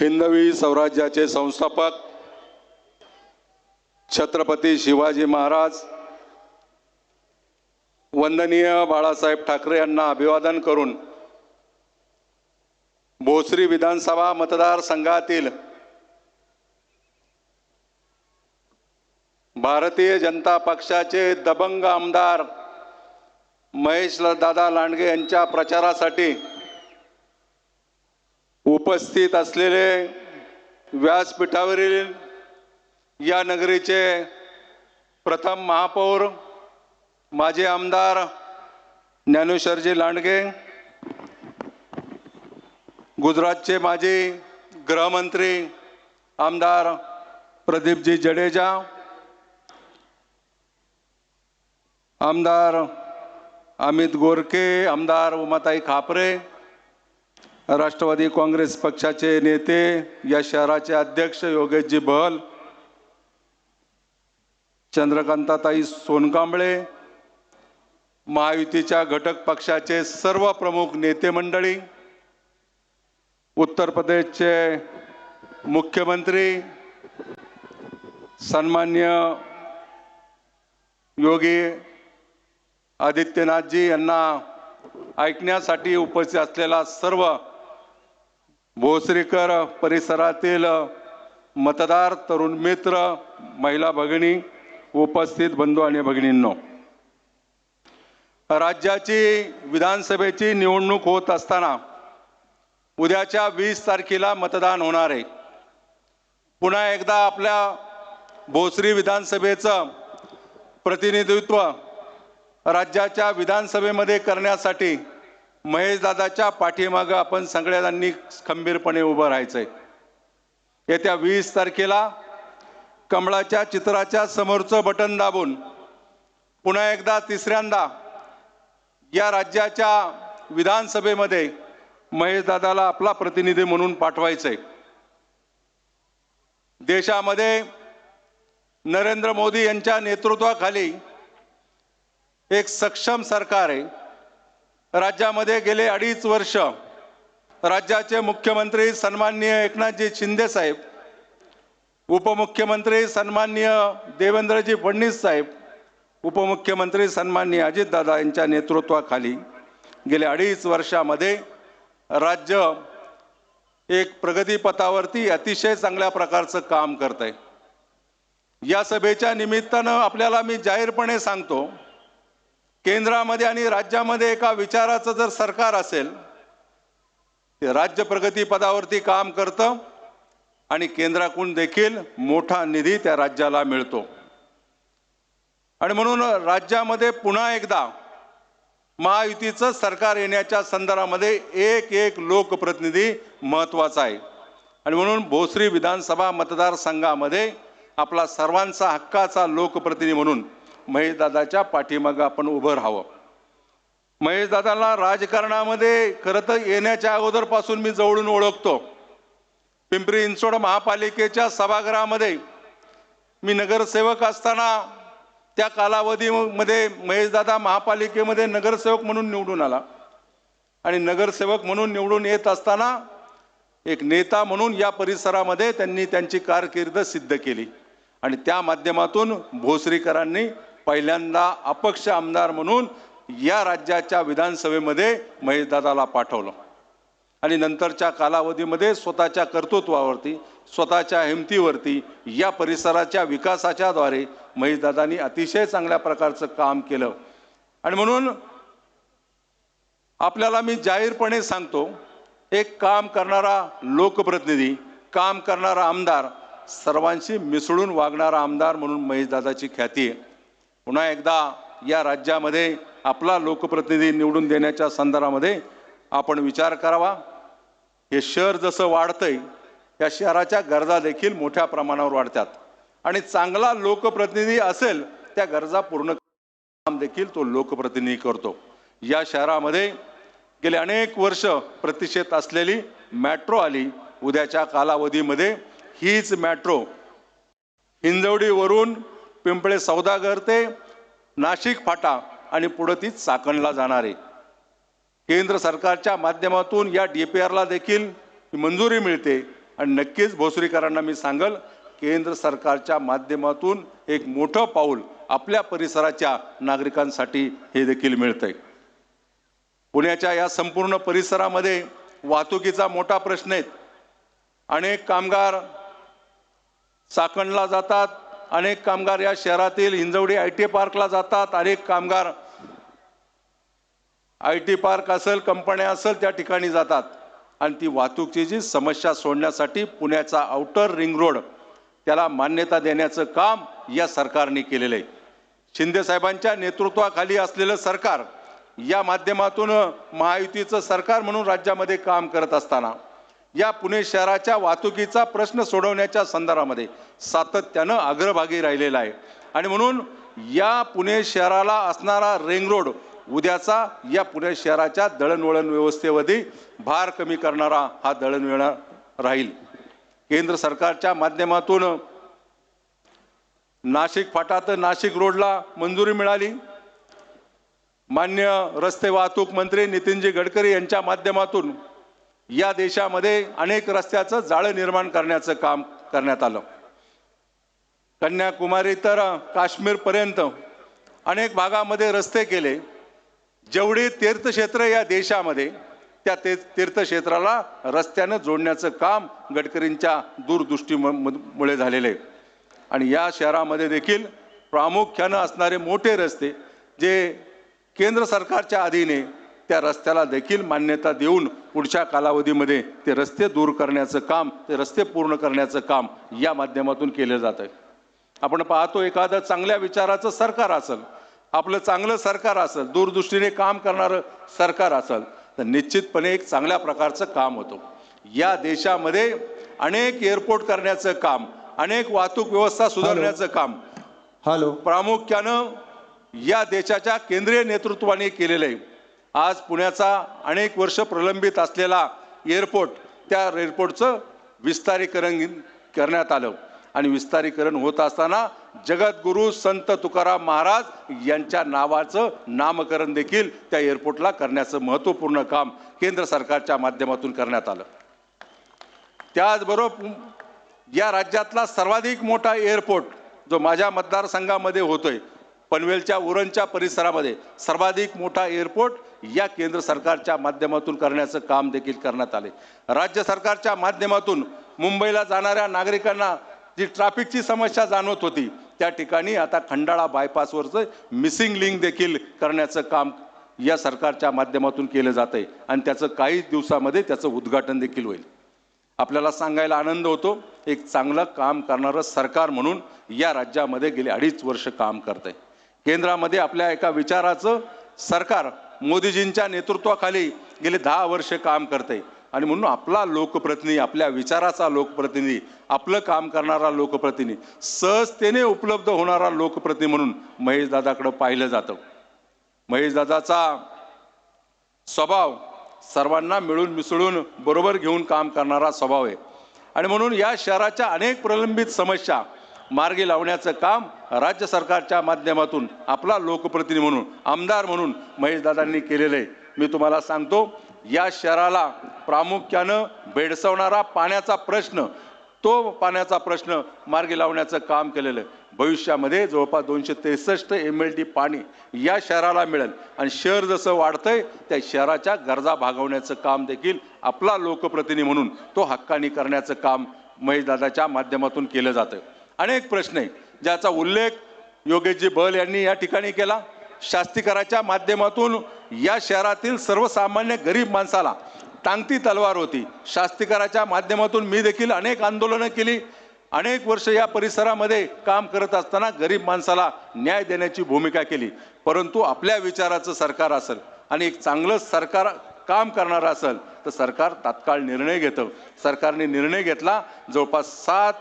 हिंदवी स्वराज्याचे संस्थापक छत्रपती शिवाजी महाराज वंदनीय बाळासाहेब ठाकरे यांना अभिवादन करून भोसरी विधानसभा मतदारसंघातील भारतीय जनता पक्षाचे दबंग आमदार महेश दादा लांडगे यांच्या प्रचारासाठी उपस्थित असलेले व्यासपीठावरील या नगरीचे प्रथम महापौर माजी आमदार ज्ञानेश्वरजी लांडगे गुजरातचे माजी गृहमंत्री आमदार प्रदीपजी जडेजा आमदार अमित गोरके आमदार उमाताई खापरे राष्ट्रवादी काँग्रेस पक्षाचे नेते या शहराचे अध्यक्ष योगेशजी बहल चंद्रकांताताई सोनकांबळे महायुतीच्या घटक पक्षाचे सर्व प्रमुख नेते मंडळी उत्तर प्रदेशचे मुख्यमंत्री सन्मान्य योगी आदित्यनाथजी यांना ऐकण्यासाठी उपस्थित असलेला सर्व भोसरीकर परिसरातील मतदार तरुण मित्र महिला भगिनी उपस्थित बंधू आणि भगिनींनो राज्याची विधानसभेची निवडणूक होत असताना उद्याच्या वीस तारखेला मतदान होणार आहे. पुन्हा एकदा आपल्या भोसरी विधानसभेचं प्रतिनिधित्व राज्याच्या विधानसभेमध्ये करण्यासाठी महेशदादाच्या पाठीमागं आपण सगळ्यांनी खंबीरपणे उभं राहायचं आहे येत्या वीस तारखेला कमळाच्या चित्राच्या समोरचं बटन दाबून पुन्हा एकदा तिसऱ्यांदा या राज्याच्या विधानसभेमध्ये महेशदादाला आपला प्रतिनिधी म्हणून पाठवायचं आहे देशामध्ये नरेंद्र मोदी यांच्या नेतृत्वाखाली एक सक्षम सरकार आहे. राज्यामध्ये गेले अडीच वर्ष राज्याचे मुख्यमंत्री सन्माननीय एकनाथजी शिंदे साहेब उपमुख्यमंत्री सन्माननीय देवेंद्रजी फडणवीस साहेब उपमुख्यमंत्री सन्माननीय अजितदादा यांच्या नेतृत्वाखाली गेल्या अडीच वर्षामध्ये राज्य एक प्रगतीपथावरती अतिशय चांगल्या प्रकारचं काम करत आहे या सभेच्या निमित्तानं आपल्याला मी जाहीरपणे सांगतो केंद्रामध्ये आणि राज्यामध्ये एका विचाराचं जर सरकार असेल ते राज्य प्रगती पदावरती काम करतं आणि केंद्राकडून देखील मोठा निधी त्या राज्याला मिळतो. आणि म्हणून राज्यामध्ये पुन्हा एकदा महायुतीचं सरकार येण्याच्या संदर्भामध्ये एक एक लोकप्रतिनिधी महत्त्वाचा आहे. आणि म्हणून भोसरी विधानसभा मतदारसंघामध्ये आपला सर्वांचा हक्काचा लोकप्रतिनिधी म्हणून महेशदादाच्या पाठीमागं आपण उभं राहावं. महेशदादाला राजकारणामध्ये खरं तर येण्याच्या अगोदरपासून मी जवळून ओळखतो. पिंपरी चिंचवड महापालिकेच्या सभागृहामध्ये मी नगरसेवक असताना त्या कालावधीमध्ये महेशदादा महापालिकेमध्ये नगरसेवक म्हणून निवडून आला. आणि नगरसेवक म्हणून निवडून येत असताना एक नेता म्हणून या परिसरामध्ये त्यांनी त्यांची कारकीर्द सिद्ध केली. आणि त्या माध्यमातून भोसरीकरांनी पहिल्यांदा अपक्ष आमदार म्हणून या राज्याच्या विधानसभेमध्ये महेशदादाला पाठवलं. आणि नंतरच्या कालावधीमध्ये स्वतःच्या कर्तृत्वावरती स्वतःच्या हिमतीवरती या परिसराच्या विकासाच्या द्वारे महेशदादांनी अतिशय चांगल्या प्रकारचं काम केलं. आणि म्हणून आपल्याला मी जाहीरपणे सांगतो एक काम करणारा लोकप्रतिनिधी काम करणारा आमदार सर्वांशी मिसळून वागणारा आमदार म्हणून महेशदादाची ख्याती आहे. पुन्हा एकदा या राज्यामध्ये आपला लोकप्रतिनिधी निवडून देण्याच्या संदर्भामध्ये आपण विचार करावा. हे शहर जसं वाढतंय या शहराच्या गरजा देखील मोठ्या प्रमाणावर वाढतात. आणि चांगला लोकप्रतिनिधी असेल त्या गरजा पूर्ण काम देखील तो लोकप्रतिनिधी करतो. या शहरामध्ये गेले अनेक वर्ष प्रतिष्ठेत असलेली मॅट्रो आली. उद्याच्या कालावधीमध्ये हीच मॅट्रो हिंजवडीवरून पिंपळे सौदागर ते नाशिक फाटा आणि पुढं ती चाकणला जाणार. आहे केंद्र सरकारच्या माध्यमातून या डी पी आरला देखील मंजुरी मिळते. आणि नक्कीच भोसरीकरांना मी सांगल केंद्र सरकारच्या माध्यमातून एक मोठं पाऊल आपल्या परिसराच्या नागरिकांसाठी हे देखील मिळतंय. पुण्याच्या या संपूर्ण परिसरामध्ये वाहतुकीचा मोठा प्रश्न आहे. अनेक कामगार चाकणला जातात. अनेक कामगार या शहरातील हिंजवडी आय टी पार्कला जातात. अनेक कामगार आय टी पार्क असेल कंपन्या असेल त्या ठिकाणी जातात. आणि ती वाहतुकीची समस्या सोडण्यासाठी पुण्याचा आउटर रिंग रोड त्याला मान्यता देण्याचं काम या सरकारने केलेलं आहे. शिंदेसाहेबांच्या नेतृत्वाखाली असलेलं सरकार या माध्यमातून महायुतीचं सरकार म्हणून राज्यामध्ये काम करत असताना या पुणे शहराच्या वाहतुकीचा प्रश्न सोडवण्याच्या संदर्भामध्ये सातत्यानं अग्रभागी राहिलेला आहे. आणि म्हणून या पुणे शहराला असणारा रिंग रोड उद्याचा या पुणे शहराच्या दळणवळण व्यवस्थेमध्ये भार कमी करणारा हा दळणवळण राहील. केंद्र सरकारच्या माध्यमातून नाशिक फाटा तर नाशिक रोडला मंजुरी मिळाली. मान्य रस्ते वाहतूक मंत्री नितीनजी गडकरी यांच्या माध्यमातून या देशामध्ये अनेक रस्त्याचं जाळं निर्माण करण्याचं काम करण्यात आलं. कन्याकुमारी तर काश्मीरपर्यंत अनेक भागामध्ये रस्ते केले. जेवढी तीर्थक्षेत्र या देशामध्ये त्या ते तीर्थक्षेत्राला रस्त्यानं जोडण्याचं काम गडकरींच्या दूरदृष्टीमुळे झालेलं आहे. आणि या शहरामध्ये देखील प्रामुख्यानं असणारे मोठे रस्ते जे केंद्र सरकारच्या अधीने त्या रस्त्याला देखील मान्यता देऊन पुढच्या कालावधीमध्ये ते रस्ते दूर करण्याचं काम ते रस्ते पूर्ण करण्याचं काम या माध्यमातून केलं जात आहे. आपण पाहतो एखादं चांगल्या विचाराचं सरकार असेल आपलं चांगलं सरकार असेल दूरदृष्टीने काम करणारं सरकार असेल तर निश्चितपणे एक चांगल्या प्रकारचं काम होतं. या देशामध्ये अनेक एअरपोर्ट करण्याचं काम अनेक वाहतूक व्यवस्था सुधारण्याचं काम हॅलो. प्रामुख्यानं या देशाच्या केंद्रीय नेतृत्वाने केलेलं आहे. आज पुण्याचा अनेक वर्ष प्रलंबित असलेला एअरपोर्ट त्या एअरपोर्टचं विस्तारीकरण करण्यात आलं. आणि विस्तारीकरण होत असताना जगद्गुरू संत तुकाराम महाराज यांच्या नावाचं नामकरण देखील त्या एअरपोर्टला करण्याचं महत्त्वपूर्ण काम केंद्र सरकारच्या माध्यमातून करण्यात आलं. त्याचबरोबर या राज्यातला सर्वाधिक मोठा एअरपोर्ट जो माझ्या मतदारसंघामध्ये होतोय पनवेलच्या उरणच्या परिसरामध्ये सर्वाधिक मोठा एअरपोर्ट या केंद्र सरकारच्या माध्यमातून करण्याचं काम देखील करण्यात आले. राज्य सरकारच्या माध्यमातून मुंबईला जाणाऱ्या नागरिकांना जी ट्रॅफिकची समस्या जाणवत होती त्या ठिकाणी आता खंडाळा बायपासवरचं मिसिंग लिंक देखील करण्याचं काम या सरकारच्या माध्यमातून केलं जात आहे आणि त्याचं काही दिवसामध्ये त्याचं उद्घाटन देखील होईल. आपल्याला सांगायला आनंद होतो एक चांगलं काम करणारं सरकार म्हणून या राज्यामध्ये गेले अडीच वर्ष काम करत आहे केंद्रामध्ये आपल्या एका विचाराचं सरकार मोदीजींच्या नेतृत्वाखाली गेले दहा वर्ष काम करते आणि म्हणून आपला लोकप्रतिनिधी आपल्या विचाराचा लोकप्रतिनिधी आपलं काम करणारा लोकप्रतिनिधी सहजतेने उपलब्ध होणारा लोकप्रतिनिधी म्हणून महेशदादाकडं पाहिलं जातं. महेशदादाचा स्वभाव सर्वांना मिळून मिसळून बरोबर घेऊन काम करणारा स्वभाव आहे. आणि म्हणून या शहराच्या अनेक प्रलंबित समस्या मार्गी लावण्याचं काम राज्य सरकारच्या माध्यमातून आपला लोकप्रतिनिधी म्हणून आमदार म्हणून महेशदादांनी केलेलं आहे. मी तुम्हाला सांगतो या शहराला प्रामुख्यानं भेडसवणारा पाण्याचा प्रश्न तो पाण्याचा प्रश्न मार्गी लावण्याचं काम केलेलं आहे. भविष्यामध्ये जवळपास दोनशे त्रेसष्ट एम एल डी पाणी या शहराला मिळेल. आणि शहर जसं वाढतंय त्या शहराच्या गरजा भागवण्याचं काम देखील आपला लोकप्रतिनिधी म्हणून तो हक्कानी करण्याचं काम महेशदादाच्या माध्यमातून केलं जातं अनेक प्रश्न आहे ज्याचा उल्लेख योगेशजी बल यांनी या ठिकाणी केला. शास्तीकराच्या माध्यमातून या शहरातील सर्वसामान्य गरीब माणसाला टांगती तलवार होती. शास्तीकराच्या माध्यमातून मी देखील अनेक आंदोलनं केली. अनेक वर्ष या परिसरामध्ये काम करत असताना गरीब माणसाला न्याय देण्याची भूमिका केली. परंतु आपल्या विचाराचं सरकार असेल आणि एक चांगलं सरकार काम करणारं असेल तर सरकार तात्काळ निर्णय घेतं. सरकारने निर्णय घेतला. जवळपास सात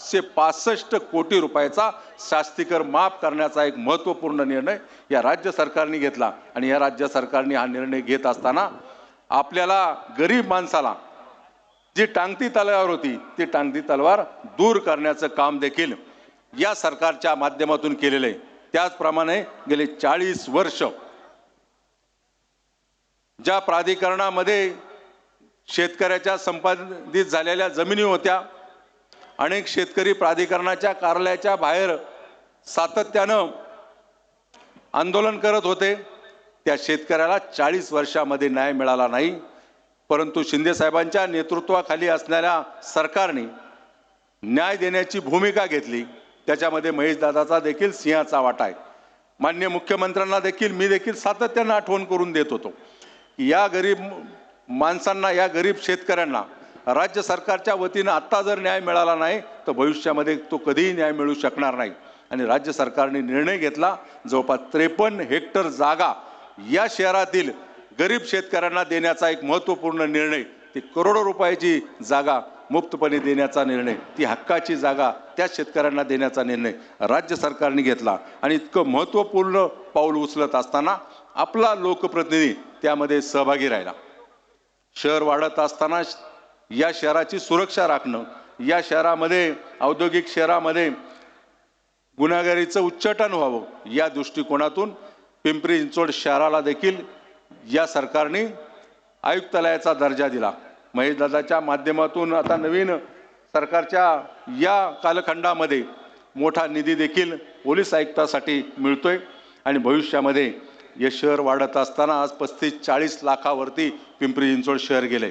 से पासष्ट कोटी रुपयाचा शास्तीकर माफ करण्याचा एक महत्त्वपूर्ण निर्णय या राज्य सरकारने घेतला. आणि या राज्य सरकारने हा निर्णय घेत असताना आपल्याला गरीब माणसाला जी टांगती तलवार होती ती टांगती तलवार दूर करण्याचं काम देखील या सरकारच्या माध्यमातून केलेलं आहे. त्याचप्रमाणे गेले चाळीस वर्ष ज्या प्राधिकरणामध्ये शेतकऱ्याच्या संपादित झालेल्या जमिनी होत्या अनेक शेतकरी प्राधिकरणाच्या कार्यालयाच्या बाहेर सातत्यानं आंदोलन करत होते. त्या शेतकऱ्याला चाळीस वर्षामध्ये न्याय मिळाला नाही. परंतु शिंदेसाहेबांच्या नेतृत्वाखाली असणाऱ्या सरकारने न्याय देण्याची भूमिका घेतली. त्याच्यामध्ये महेशदादाचा देखील सिंहाचा वाटा आहे. मान्य मुख्यमंत्र्यांना देखील मी देखील सातत्यानं आठवण करून देत होतो. या गरीब माणसांना या गरीब शेतकऱ्यांना राज्य सरकारच्या वतीनं आत्ता जर न्याय मिळाला नाही तर भविष्यामध्ये तो कधीही न्याय मिळू शकणार नाही. आणि राज्य सरकारने निर्णय घेतला जवळपास त्रेपन्न हेक्टर जागा या शहरातील गरीब शेतकऱ्यांना देण्याचा एक महत्त्वपूर्ण निर्णय ती करोडो रुपयाची जागा मुक्तपणे देण्याचा निर्णय ती हक्काची जागा त्या शेतकऱ्यांना देण्याचा निर्णय राज्य सरकारने घेतला. आणि इतकं महत्त्वपूर्ण पाऊल उचलत असताना आपला लोकप्रतिनिधी त्यामध्ये सहभागी राहिला. शहर वाढत असताना या शहराची सुरक्षा राखणं या शहरामध्ये औद्योगिक शहरामध्ये गुन्हेगारीचं उच्चाटन व्हावं या दृष्टिकोनातून पिंपरी चिंचवड शहराला देखील या सरकारने आयुक्तालयाचा दर्जा दिला. महेशदादाच्या माध्यमातून आता नवीन सरकारच्या या कालखंडामध्ये मोठा निधी देखील पोलीस आयुक्तासाठी मिळतोय आणि भविष्यामध्ये हे शहर वाढत असताना आज पस्तीस चाळीस लाखावरती पिंपरी चिंचवड शहर गेले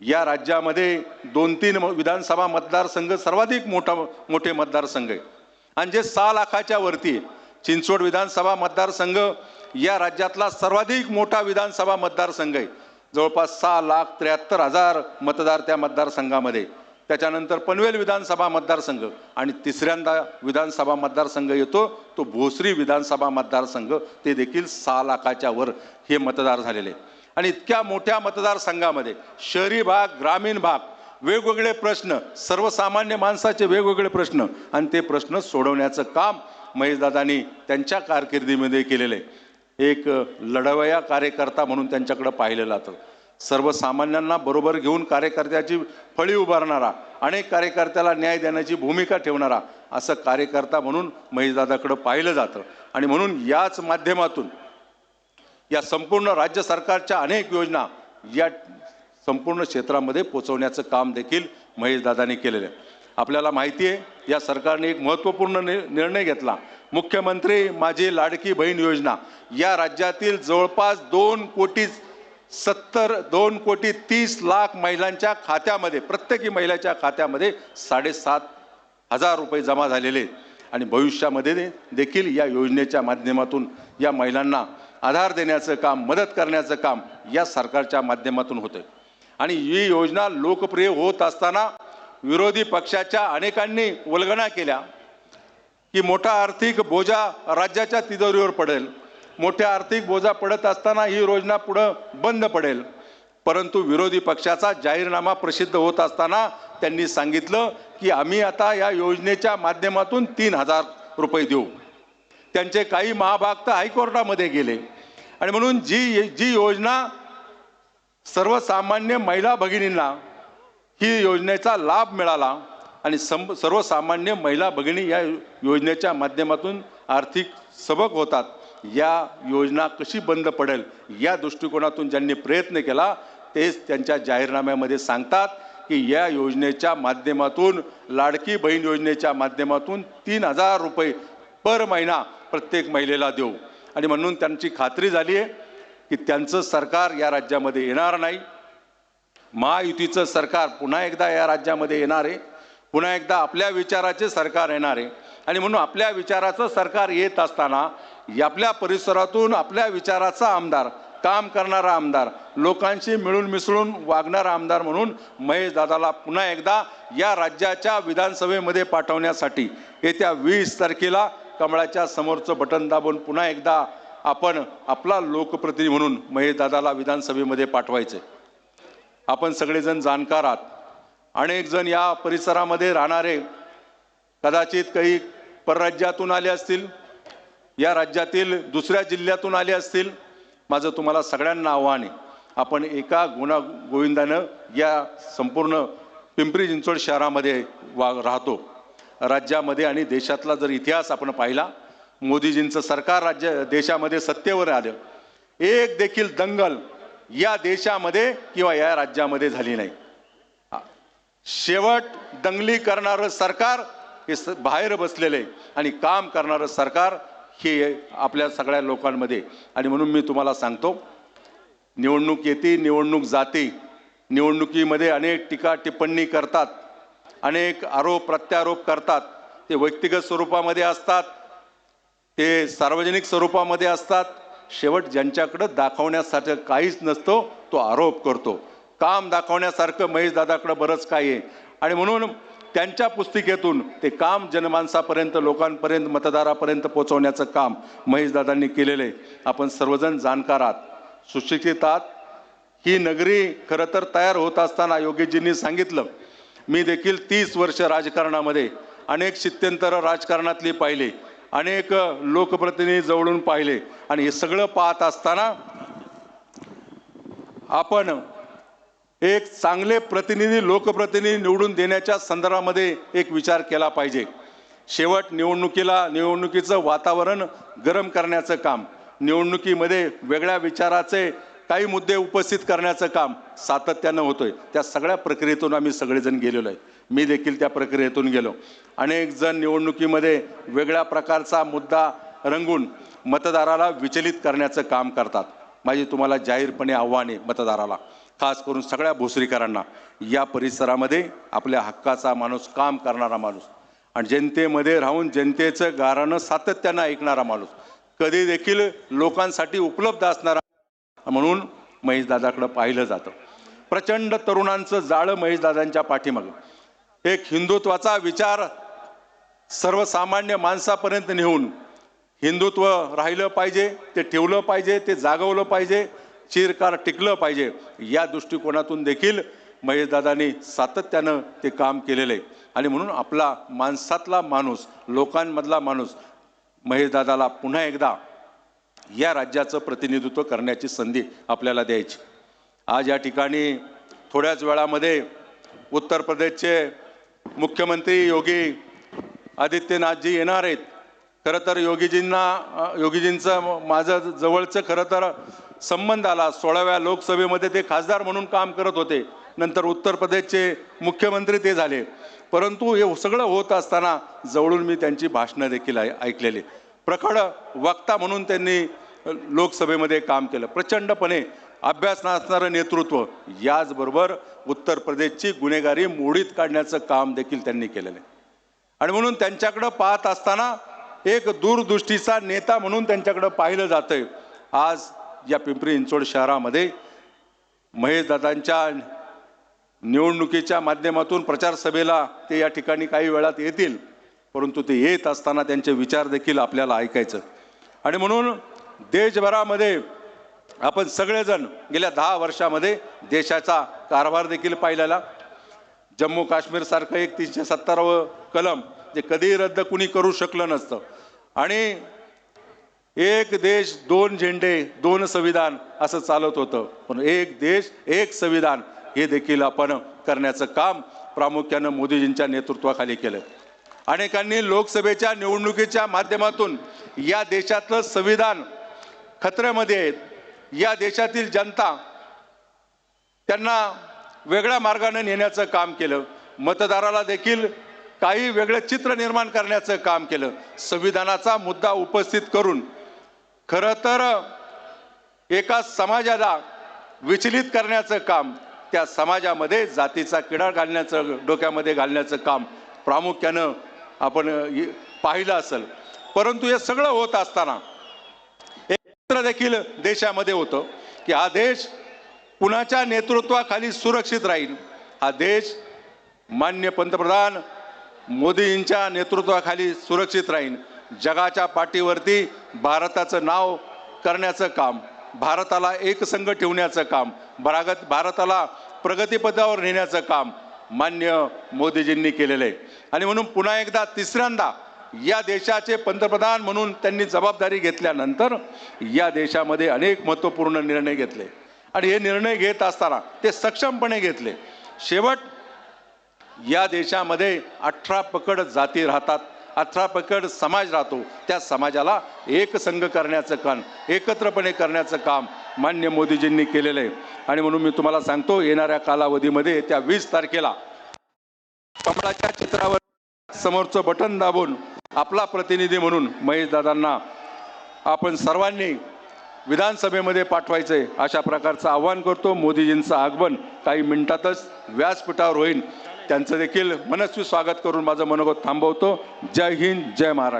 या राज्यामध्ये दोन तीन म- विधानसभा मतदारसंघ सर्वाधिक मोठा मोठे मतदारसंघ आहे. आणि जे सहा लाखाच्या वरती चिंचवड विधानसभा मतदारसंघ या राज्यातला सर्वाधिक मोठा विधानसभा मतदारसंघ आहे. जवळपास सहा लाख त्र्याहत्तर हजार मतदार त्या मतदारसंघामध्ये त्याच्यानंतर पनवेल विधानसभा मतदारसंघ आणि तिसऱ्यांदा विधानसभा मतदारसंघ येतो तो भोसरी विधानसभा मतदारसंघ. ते देखील सहा लाखाच्या वर हे मतदार झालेले आणि इतक्या मोठ्या मतदारसंघामध्ये शहरी भाग ग्रामीण भाग वेगवेगळे प्रश्न सर्वसामान्य माणसाचे वेगवेगळे प्रश्न आणि ते प्रश्न सोडवण्याचं काम महेशदादांनी त्यांच्या कारकिर्दीमध्ये केलेलं आहे. एक लढवया कार्यकर्ता म्हणून त्यांच्याकडं पाहिलं जातं. सर्वसामान्यांना बरोबर घेऊन कार्यकर्त्याची फळी उभारणारा अनेक कार्यकर्त्याला न्याय देण्याची भूमिका ठेवणारा असं कार्यकर्ता म्हणून महेशदादाकडं पाहिलं जातं. आणि म्हणून याच माध्यमातून या संपूर्ण राज्य सरकारच्या अनेक योजना या संपूर्ण क्षेत्रामध्ये पोचवण्याचं काम देखील महेशदादांनी केलेलं आहे. आपल्याला माहिती आहे या सरकारने एक महत्त्वपूर्ण नि निर्णय घेतला. मुख्यमंत्री माझी लाडकी बहीण योजना. या राज्यातील जवळपास दोन कोटी सत्तर दोन कोटी तीस लाख महिलांच्या खात्यामध्ये प्रत्येकी महिलाच्या खात्यामध्ये साडेसात हजार रुपये जमा झालेले. आणि भविष्यामध्ये देखील या योजनेच्या माध्यमातून या महिलांना आधार देण्याचं काम मदत करण्याचं काम या सरकारच्या माध्यमातून होतं आणि ही योजना लोकप्रिय होत असताना विरोधी पक्षाच्या अनेकांनी वल्गना केल्या. की मोठा आर्थिक बोजा राज्याच्या तिजोरीवर पडेल. मोठ्या आर्थिक बोजा पडत असताना ही योजना पुढं बंद पडेल. परंतु विरोधी पक्षाचा जाहीरनामा प्रसिद्ध होत असताना त्यांनी सांगितलं की आम्ही आता या योजनेच्या माध्यमातून तीन हजार रुपये देऊ. त्यांचे काही महाभाग तर हायकोर्टामध्ये गेले. आणि म्हणून जी जी योजना सर्वसामान्य महिला भगिनींना ही योजनेचा लाभ मिळाला आणि सं सर्वसामान्य महिला भगिनी या योजनेच्या माध्यमातून आर्थिक सबक होतात या योजना कशी बंद पडेल या दृष्टिकोनातून ज्यांनी प्रयत्न केला तेच त्यांच्या जाहीरनाम्यामध्ये सांगतात की या योजनेच्या माध्यमातून लाडकी बहीण योजनेच्या माध्यमातून तीन हजार रुपये पर महिना प्रत्येक महिलेला देऊ. आणि म्हणून त्यांची खात्री झाली आहे की त्यांचं सरकार या राज्यामध्ये येणार नाही. महायुतीचं सरकार पुन्हा एकदा या राज्यामध्ये येणार आहे. पुन्हा एकदा आपल्या विचाराचे सरकार येणार आहे. आणि म्हणून आपल्या विचाराचं सरकार येत असताना आपल्या परिसरातून आपल्या विचाराचा आमदार काम करणारा आमदार लोकांशी मिळून मिसळून वागणारा आमदार म्हणून महेश दादाला पुन्हा एकदा या राज्याच्या विधानसभेमध्ये पाठवण्यासाठी येत्या वीस तारखेला कमळाच्या समोरचं बटन दाबून पुन्हा एकदा आपण आपला लोकप्रतिनिधी म्हणून महेशदादाला विधानसभेमध्ये पाठवायचे. आपण सगळेजण जाणकार आहात. अनेक जण या परिसरामध्ये राहणारे कदाचित काही परराज्यातून आले असतील या राज्यातील दुसऱ्या जिल्ह्यातून आले असतील. माझं तुम्हाला सगळ्यांना आव्हान आहे. आपण एका गुणा गोविंदानं या संपूर्ण पिंपरी चिंचवड शहरामध्ये वा राहतो. राज्यामध्ये आणि देशातला जर इतिहास आपण पाहिला मोदीजींचं सरकार राज्य देशामध्ये सत्तेवर आलं. एक देखील दंगल या देशामध्ये किंवा या राज्यामध्ये झाली नाही. शेवट दंगली करणारं सरकार हे स बाहेर बसलेले आणि काम करणारं सरकार हे आपल्या सगळ्या लोकांमध्ये आणि म्हणून मी तुम्हाला सांगतो निवडणूक येते निवडणूक जाते. निवडणुकीमध्ये अनेक टीका टिप्पणी करतात. अनेक आरोप प्रत्यारोप करतात. ते व्यक्तिगत स्वरूपामध्ये असतात. ते सार्वजनिक स्वरूपामध्ये असतात. शेवट ज्यांच्याकडं दाखवण्यासाठी काहीच नसतो तो आरोप करतो. काम दाखवण्यासारखं महेशदादाकडं बरंच काही आहे. आणि म्हणून त्यांच्या पुस्तिकेतून ते काम जनमानसापर्यंत लोकांपर्यंत मतदारापर्यंत पोचवण्याचं काम महेशदादांनी केलेलं आहे. आपण सर्वजण जाणकार आहात सुशिक्षित आहात. ही नगरी खरं तर तयार होत असताना योगीजींनी सांगितलं मी देखील तीस वर्ष राजकारणामध्ये अनेक शित्यंतर राजकारणातली पाहिले अनेक लोकप्रतिनिधी जवळून पाहिले आणि हे सगळं पाहत असताना आपण एक चांगले प्रतिनिधी लोकप्रतिनिधी निवडून देण्याच्या संदर्भामध्ये एक विचार केला पाहिजे. शेवट निवडणुकीला निवडणुकीचं वातावरण गरम करण्याचं काम निवडणुकीमध्ये वेगळ्या विचाराचे काही मुद्दे उपस्थित करण्याचं काम सातत्यानं होतोय. त्या सगळ्या प्रक्रियेतून आम्ही सगळेजण गेलेलो आहे. मी देखील त्या प्रक्रियेतून गेलो. अनेक जण निवडणुकीमध्ये वेगळ्या प्रकारचा मुद्दा रंगून मतदाराला विचलित करण्याचं काम करतात. माझी तुम्हाला जाहीरपणे आव्हाने मतदाराला खास करून सगळ्या भोसरीकरांना. या परिसरामध्ये आपल्या हक्काचा माणूस काम करणारा माणूस आणि जनतेमध्ये राहून जनतेचं गारानं सातत्यानं ऐकणारा माणूस. कधी देखील लोकांसाठी उपलब्ध असणारा म्हणून महेशदादाकडं पाहिलं जातं. प्रचंड तरुणांचं जाळं महेशदादांच्या पाठीमागं. एक हिंदुत्वाचा विचार सर्वसामान्य माणसापर्यंत नेऊन हिंदुत्व राहिलं पाहिजे ते ठेवलं पाहिजे ते जागवलं पाहिजे चिरकार टिकलं पाहिजे या दृष्टिकोनातून देखील महेशदादांनी सातत्यानं ते काम केलेलं आहे. आणि म्हणून आपला माणसातला माणूस लोकांमधला माणूस महेशदादाला पुन्हा एकदा या राज्याचं प्रतिनिधित्व करण्याची संधी आपल्याला द्यायची. आज या ठिकाणी थोड्याच वेळामध्ये उत्तर प्रदेशचे मुख्यमंत्री योगी आदित्यनाथजी येणार आहेत. खरं तर योगीजींना योगीजींचं माझं जवळचं खरं तर संबंध आला. सोळाव्या लोकसभेमध्ये ते खासदार म्हणून काम करत होते. नंतर उत्तर प्रदेशचे मुख्यमंत्री ते झाले. परंतु हे सगळं होत असताना जवळून मी त्यांची भाषणं देखील ऐ- ऐकलेली. प्रखड वक्ता म्हणून त्यांनी लोकसभेमध्ये काम केलं. प्रचंडपणे अभ्यास नसणारं नेतृत्व याचबरोबर उत्तर प्रदेशची गुन्हेगारी मोडीत काढण्याचं काम देखील त्यांनी केलेलं आहे. आणि म्हणून त्यांच्याकडं पाहत असताना एक दूरदृष्टीचा नेता म्हणून त्यांच्याकडं पाहिलं जातं आहे आज या पिंपरी चिंचवड शहरामध्ये महेशदादांच्या निवडणुकीच्या माध्यमातून प्रचारसभेला ते या ठिकाणी काही वेळात येतील परंतु ते येत असताना त्यांचे विचार देखील आपल्याला ऐकायचं आणि म्हणून देशभरामध्ये आपण सगळेजण गेल्या दहा वर्षामध्ये देशाचा कारभार देखील पाहिलेला. जम्मू काश्मीरसारखं एक तीनशे सत्तरावं कलम जे कधीही रद्द कुणी करू शकलं नसतं. आणि एक देश दोन झेंडे दोन संविधान असं चालत होतं. पण एक देश एक संविधान हे देखील आपण करण्याचं काम प्रामुख्यानं मोदीजींच्या नेतृत्वाखाली केलं. अनेकांनी लोकसभेच्या निवडणुकीच्या माध्यमातून या देशातलं संविधान खतऱ्यामध्ये आहेत. या देशातील जनता त्यांना वेगळ्या मार्गाने नेण्याचं काम केलं. मतदाराला देखील काही वेगळं चित्र निर्माण करण्याचं काम केलं. संविधानाचा मुद्दा उपस्थित करून खरं तर एका समाजाला विचलित करण्याचं काम त्या समाजामध्ये जातीचा किडा घालण्याचं डोक्यामध्ये घालण्याचं काम प्रामुख्यानं आपण पाहिलं असेल. परंतु हे सगळं होत असताना चित्र देखील देशामध्ये होतं की हा देश कुणाच्या नेतृत्वाखाली सुरक्षित राहील? हा देश मान्य पंतप्रधान मोदींच्या नेतृत्वाखाली सुरक्षित राहील. जगाच्या पाठीवरती भारताचं नाव करण्याचं काम भारताला एकसंघ ठेवण्याचं काम भारत भारताला प्रगतीपथावर नेण्याचं काम मान्य मोदीजींनी केलेलं आहे. आणि म्हणून पुन्हा एकदा तिसऱ्यांदा या देशाचे पंतप्रधान म्हणून त्यांनी जबाबदारी घेतल्यानंतर या देशामध्ये अनेक महत्त्वपूर्ण निर्णय घेतले. आणि हे निर्णय घेत असताना ते सक्षमपणे घेतले. शेवट या देशामध्ये अठरा पकड जाती राहतात. अठरा पकड समाज राहतो. त्या समाजाला एक संघ करण्याचं काम एकत्रपणे करण्याचं काम मान्य मोदीजींनी केलेलं आहे. आणि म्हणून मी तुम्हाला सांगतो येणाऱ्या कालावधीमध्ये त्या वीस तारखेला कमळाच्या चित्रावर समोरचं बटन दाबून आपला प्रतिनिधी म्हणून महेशदादांना आपण सर्वांनी विधानसभेमध्ये पाठवायचं आहे अशा प्रकारचं आव्हान करतो. मोदीजींचं आगमन काही मिनिटातच व्यासपीठावर होईल. त्यांचं देखील मनस्वी स्वागत करून माझं मनोगत थांबवतो. जय हिंद जय महाराष्ट्र.